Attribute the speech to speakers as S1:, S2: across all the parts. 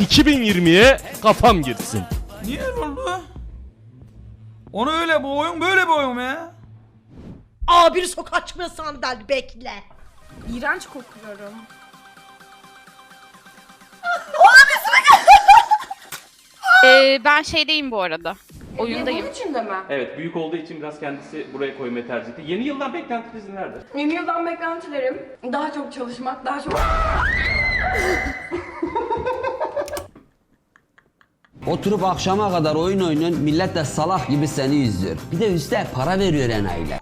S1: 2020'ye kafam girsin.
S2: Niye öyle oldu? Onu öyle bu oyun böyle bir oyun mu ya?
S3: Aa bir sokağa çıkma sandal bekle.
S4: İğrenç kokuyorum.
S5: Ee, ben şeydeyim bu arada. Oyundayım.
S4: Bunun içinde mi?
S6: Evet, büyük olduğu için biraz kendisi buraya koymayı tercih etti. Yeni yıldan beklentiniz nelerdir?
S4: Yeni yıldan beklentilerim daha çok çalışmak, daha çok...
S7: Oturup akşama kadar oyun oynuyorsun, millet de salak gibi seni izliyor. Bir de üstte para veriyor enayiler.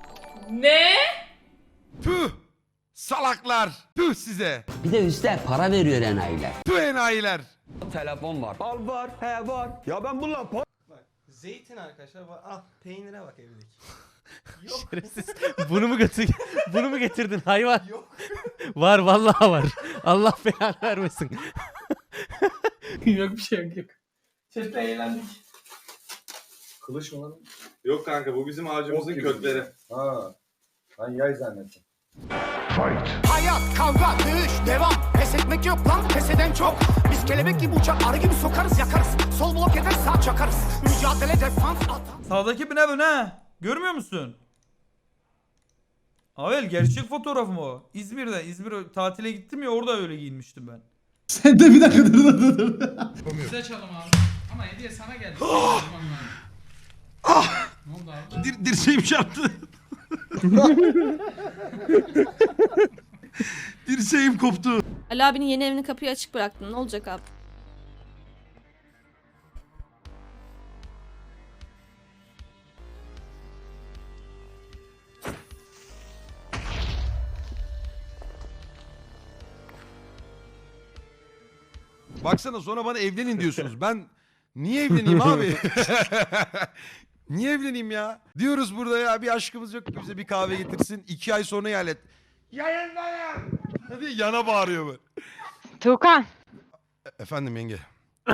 S8: Tüh! Salaklar! Tüh size!
S7: Bir de üstte para veriyor enayiler.
S8: Tüh enayiler!
S7: Telefon var. Al var, he var. Ya ben bununla
S9: Zeytin arkadaşlar bak al peynire bak evdeki.
S1: Şerefsiz. bunu mu götür bunu mu getirdin hayvan? var vallahi var. Allah belanı vermesin.
S9: yok bir şey yok yok. Chatte eğlendik.
S10: Kılıç mı lan?
S9: Yok kanka bu bizim ağacımızın kökleri.
S10: Ha. Ben yay zannettim.
S11: Hayat, kavga, dövüş, devam. Pes etmek yok lan, pes eden çok. Biz kelebek gibi uçar, arı gibi sokarız, yakarız. Sol blok eder, sağ çakarız. Mücadele, defans, atak.
S2: Sağdaki bina bu ne? Görmüyor musun? Avel gerçek fotoğraf mı o? İzmir'de. İzmir tatile gittim ya orada öyle giyinmiştim ben.
S9: Sen de bir dakika dur dur dur.
S11: Size çalım abi. Ama hediye sana geldi. ne oldu abi?
S8: Dir dirseğim çarptı. Dirseğim koptu.
S4: Ali abinin yeni evini kapıyı açık bıraktın. Ne olacak abi?
S8: Baksana sonra bana evlenin diyorsunuz. Ben niye evleneyim abi? niye evleneyim ya? Diyoruz burada ya bir aşkımız yok ki bize bir kahve getirsin. iki ay sonra ihalet. Yayınlayın! Hadi yana bağırıyor bu.
S5: Tuğkan.
S8: Efendim yenge.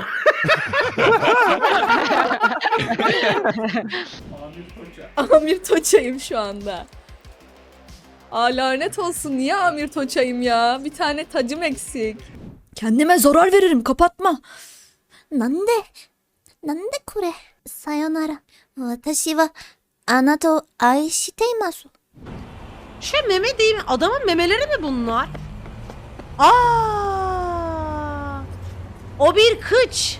S4: Amir Toçay'ım şu anda. Aa lanet olsun. Niye Amir Toçay'ım ya? Bir tane tacım eksik. Kendime zarar veririm. Kapatma.
S3: なんでなんでこれさよなら。私はあなたを愛しています。 Şey meme değil mi? Adamın memeleri mi bunlar? Aa! O bir kıç.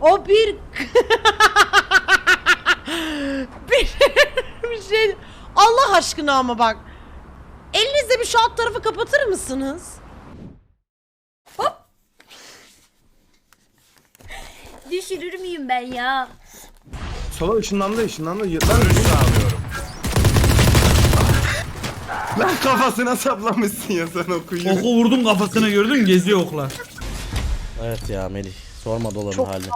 S3: O bir bir, bir şey Allah aşkına ama bak. Elinizle bir şu alt tarafı kapatır mısınız? Düşürür müyüm ben ya?
S9: Sola ışınlandı ışınlandı. Lan sağlıyorum. Lan kafasına saplamışsın ya sen okuyun.
S2: Oku vurdum kafasına gördün mü? Geziyor oklar.
S1: Evet ya Melih sorma doların halini.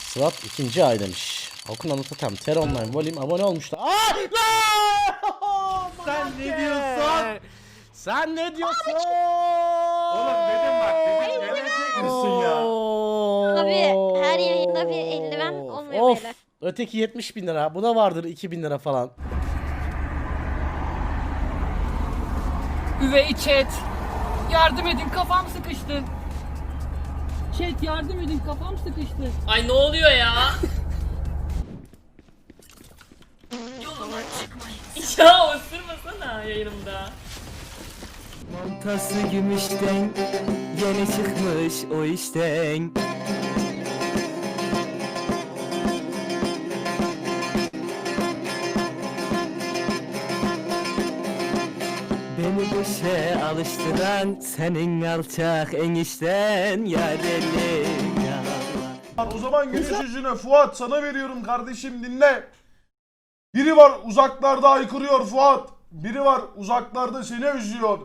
S1: Sıvat ikinci ay demiş. Halkın anlatatem Ter Online Volume abone olmuşlar. Aa! Sen ne diyorsun? Sen ne diyorsun?
S9: Oğlum dedim bak dedim gelecek misin ya?
S3: Abi her yayında bir eldiven olmuyor
S1: of.
S3: böyle.
S1: Öteki 70 bin lira. Buna vardır 2000 lira falan.
S11: Üvey chat. Yardım edin kafam sıkıştı. Chat yardım edin kafam sıkıştı. Ay ne oluyor ya? Yoluma çıkmayın. ya ısırmasana yayınımda.
S7: Mantası gümüşten, yeni çıkmış o işten. Beni bu şeye alıştıran senin alçak enişten yarelim ya.
S9: O zaman güneş yüzüne Fuat sana veriyorum kardeşim dinle. Biri var uzaklarda aykırıyor Fuat. Biri var uzaklarda seni üzüyor.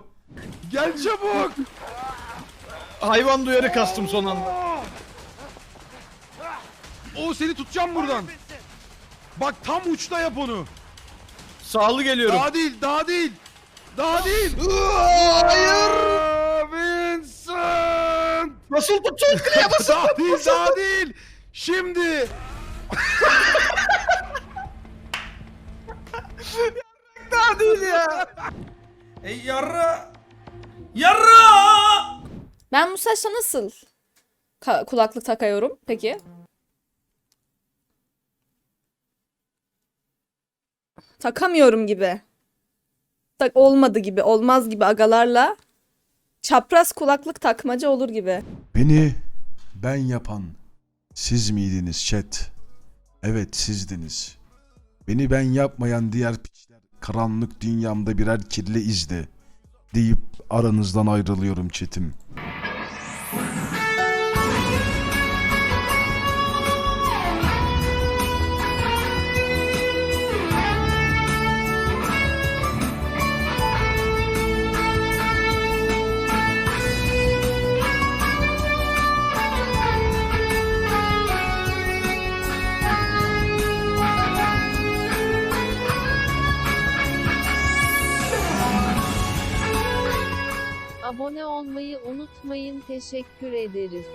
S8: Gel çabuk.
S9: Hayvan duyarı kastım son anda.
S8: O seni tutacağım buradan. Bak tam uçta yap onu.
S9: Sağlı geliyorum.
S8: Daha değil, daha değil. Daha değil. Hayır. Vincent.
S9: Nasıl tutun?
S8: daha değil, daha değil. Şimdi.
S2: Ey yarra. Yarra!
S4: Ben bu saçla nasıl kulaklık takıyorum peki? Takamıyorum gibi. Tak olmadı gibi, olmaz gibi agalarla çapraz kulaklık takmaca olur gibi.
S9: Beni ben yapan siz miydiniz chat? Evet sizdiniz. Beni ben yapmayan diğer piçler karanlık dünyamda birer kirli izdi deyip aranızdan ayrılıyorum chatim.
S12: Abone olmayı unutmayın. Teşekkür ederiz.